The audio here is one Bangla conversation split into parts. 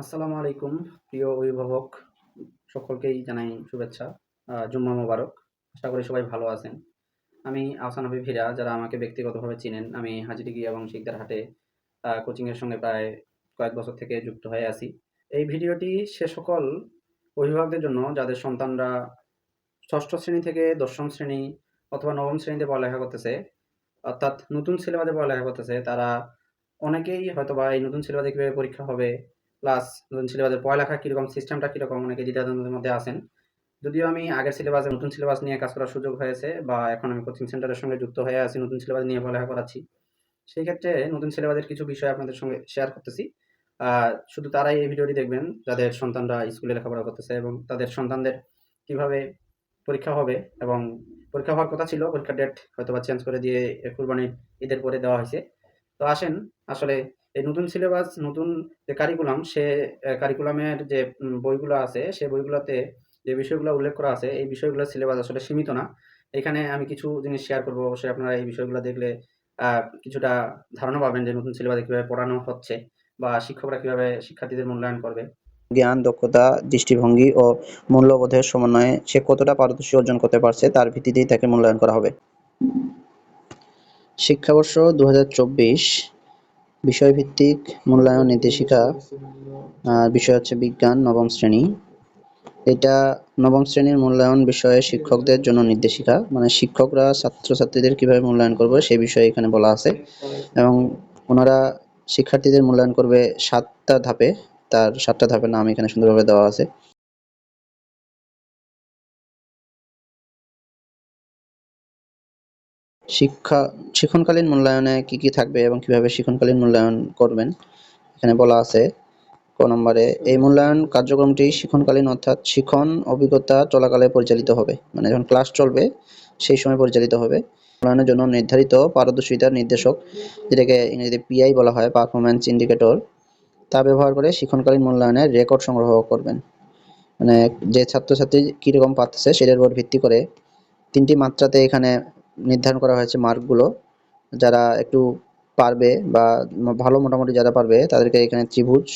আসসালামু আলাইকুম, প্রিয় অভিভাবক সকলকেই জানাই শুভেচ্ছা জুম্মা মোবারক। আশা করি সবাই ভালো আছেন। আমি আহসান হাবিব হীরা যারা আমাকে ব্যক্তিগতভাবে চিনেন, আমি হাজিডিগি এবং শিকদার হাটে কোচিংয়ের সঙ্গে প্রায় কয়েক বছর থেকে যুক্ত হয়ে আছি। এই ভিডিওটি সে সকল অভিভাবকদের জন্য, যাদের সন্তানরা ষষ্ঠ শ্রেণি থেকে দশম শ্রেণি অথবা নবম শ্রেণীতে পড়ালেখা করতেছে, অর্থাৎ নতুন সিলেবাসে পড়ালেখা করতেছে, তারা অনেকেই হয়তো বা এই নতুন সিলেবাসে কীভাবে পরীক্ষা হবে প্লাস নতুন সিলেবাসের পড়ালেখা কীরকম সিস্টেমটা কীরকম, অনেকে দ্বিধাদ্বন্দ্বের মধ্যে আছেন। যদিও আমি আগের সিলেবাসে নতুন সিলেবাস নিয়ে কাজ করার সুযোগ হয়েছে, বা এখন আমি কোচিং সেন্টারের সঙ্গে যুক্ত হয়ে আছি, নতুন সিলেবাস নিয়ে পড়ালেখা করাচ্ছি। সেই ক্ষেত্রে নতুন সিলেবাসের কিছু বিষয় আপনাদের সঙ্গে শেয়ার করতেছি। শুধু তারাই এই ভিডিওটি দেখবেন, যাদের সন্তানরা স্কুলে লেখাপড়া করতেছে এবং তাদের সন্তানদের কীভাবে পরীক্ষা হবে এবং পরীক্ষা হওয়ার কথা ছিল, পরীক্ষার ডেট হয়তো বা চেঞ্জ করে দিয়ে কুরবানির ঈদের পরে দেওয়া হয়েছে। তো আসেন, আসলে এই নতুন সিলেবাস নতুন যে কারিকুলাম সে কারিকুলামের যে বইগুলো আছে, সে বইগুলোতে যে বিষয়গুলো উল্লেখ করা আছে, এই বিষয়গুলো সিলেবাস আসলে সীমিত না। এখানে আমি কিছু জিনিস শেয়ার করব। অবশ্যই আপনারা এই বিষয়গুলো দেখলে কিছুটা ধারণা পাবেন যে নতুন সিলেবাসে কীভাবে পড়ানো হচ্ছে বা শিক্ষকরা কীভাবে শিক্ষার্থীদের মূল্যায়ন করবে। জ্ঞান, দক্ষতা, দৃষ্টিভঙ্গি ও মূল্যবোধের সমন্বয়ে সে কতটা পারদর্শী অর্জন করতে পারছে তার ভিত্তিতেই তাকে মূল্যায়ন করা হবে। শিক্ষাবর্ষ দু হাজার চব্বিশ বিষয়ভিত্তিক মূল্যায়ন নির্দেশিকা বিষয় হচ্ছে বিজ্ঞান নবম শ্রেণি। এটা নবম শ্রেণির মূল্যায়ন বিষয়ে শিক্ষকদের জন্য নির্দেশিকা। মানে শিক্ষকরা ছাত্রছাত্রীদের কীভাবে মূল্যায়ন করবে সে বিষয়ে এখানে বলা আছে। এবং ওনারা শিক্ষার্থীদের মূল্যায়ন করবে সাতটা ধাপে। তার সাতটা ধাপের নাম এখানে সুন্দরভাবে দেওয়া আছে। শিক্ষা, শিক্ষণকালীন মূল্যায়নে কি কি থাকবে এবং কীভাবে শিক্ষণকালীন মূল্যায়ন করবেন? এখানে বলা আছে, ক নম্বরে, এই মূল্যায়ন কার্যক্রমটি শিক্ষণকালীন অর্থাৎ শিক্ষণ অভিজ্ঞতা চলাকালে পরিচালিত হবে। মানে যখন ক্লাস চলবে, সেই সময় পরিচালিত হবে। মূল্যায়নের জন্য নির্ধারিত পারদর্শিতার নির্দেশক, যেটাকে ইংরেজিতে পিআই বলা হয় পারফরম্যান্স ইন্ডিকেটর তা ব্যবহার করে শিক্ষণকালীন মূল্যায়নের রেকর্ড সংগ্রহ করবেন। মানে যে ছাত্রছাত্রী কীরকম পাচ্ছে সেটার উপর ভিত্তি করে তিনটি মাত্রাতে এখানে নির্ধারণ করা হয়েছে মার্কগুলো। যারা একটু পারবে বা ভালো মোটামুটি যারা পারবে, তাদেরকে এখানে ত্রিভুজ,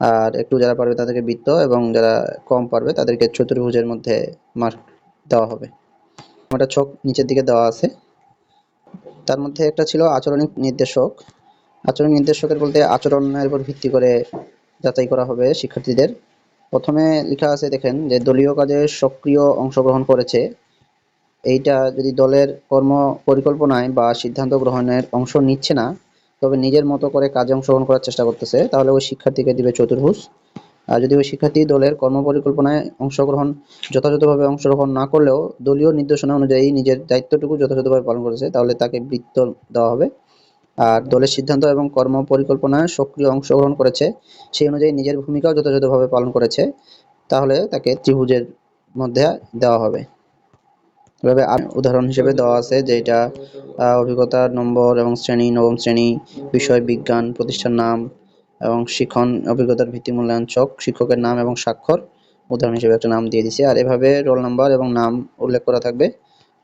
আর একটু যারা পারবে তাদেরকে বৃত্ত, এবং যারা কম পারবে তাদেরকে চতুর্ভুজের মধ্যে মার্ক দেওয়া হবে। ওটা ছক নিচের দিকে দেওয়া আছে। তার মধ্যে একটা ছিল আচরণিক নির্দেশক। আচরণ নির্দেশকের বলতে আচরণের উপর ভিত্তি করে যাচাই করা হবে শিক্ষার্থীদের। প্রথমে লেখা আছে, দেখেন, যে দলীয় কাজে সক্রিয় অংশগ্রহণ করেছে। এইটা যদি দলের কর্ম পরিকল্পনায় বা সিদ্ধান্ত গ্রহণের অংশ নিচ্ছে না, তবে নিজের মতো করে কাজে অংশগ্রহণ করার চেষ্টা করতেছে, তাহলে ওই শিক্ষার্থীকে দিবে চতুর্ভুজ। আর যদি ওই শিক্ষার্থী দলের কর্ম পরিকল্পনায় অংশগ্রহণ যথাযথভাবে অংশগ্রহণ না করলেও দলীয় নির্দেশনা অনুযায়ী নিজের দায়িত্বটুকু যথাযথভাবে পালন করেছে, তাহলে তাকে বৃত্ত দেওয়া হবে। আর দলের সিদ্ধান্ত এবং কর্ম পরিকল্পনায় সক্রিয় অংশগ্রহণ করেছে, সেই অনুযায়ী নিজের ভূমিকাও যথাযথভাবে পালন করেছে, তাহলে তাকে ত্রিভুজের মধ্যে দেওয়া হবে। এভাবে উদাহরণ হিসেবে দেওয়া আছে যেটা আহ, অভিজ্ঞতার নম্বর এবং শ্রেণি নবম শ্রেণি বিষয় বিজ্ঞান প্রতিষ্ঠান নাম এবং শিক্ষণ অভিজ্ঞতার ভিত্তি মূল্যায়ন চক শিক্ষকের নাম এবং স্বাক্ষর উদাহরণ হিসেবে একটা নাম দিয়ে দিছে। আর এভাবে রোল নাম্বার এবং নাম উল্লেখ করা থাকবে।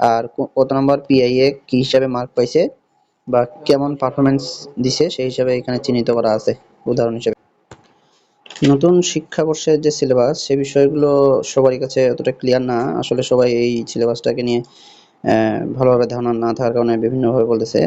আর কত নাম্বার পিআইএ কি হিসাবে মার্ক পাইছে বা কেমন পারফরমেন্স দিছে সেই হিসাবে এখানে চিহ্নিত করা আছে উদাহরণ হিসেবে। নতুন শিক্ষাবর্ষের যে সিলেবাস সে বিষয়গুলো সবারই কাছে অতটা ক্লিয়ার না। আসলে সবাই এই সিলেবাসটাকে নিয়ে ভালোভাবে ধারণা না থাকার কারণে বিভিন্নভাবে বলতেছে।